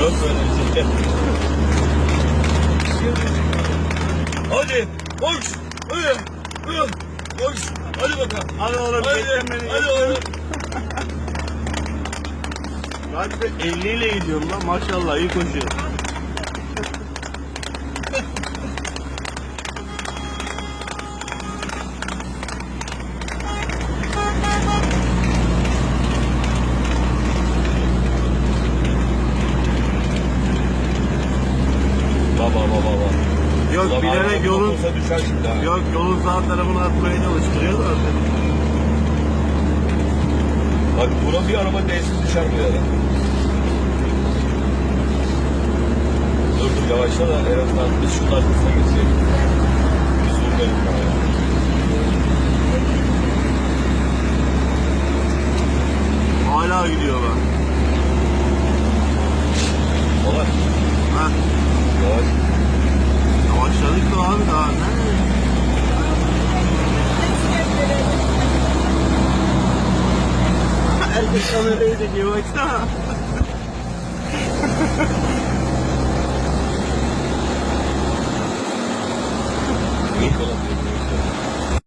Yok böyle bir şey. Hadi koş. Hadi. Hadi. Koş. Hadi bakalım. Hadi oğlum Hadi. beni. Hadi oğlum. De 50 ile gidiyorum lan maşallah iyi koşuyor. Baba baba baba. Yok Ulan bilerek yolun düşer şimdi ha. yok yolun sağ tarafını atmaya çalıştırıyor zaten. Bak buna bir araba değsin düşer bu yere. Dur dur yavaşla da en azından biz şunun arkasına geçelim. Biz bana. Hala gidiyor なんだね Herkes kamerayı çekiyor baksana. Niye kolay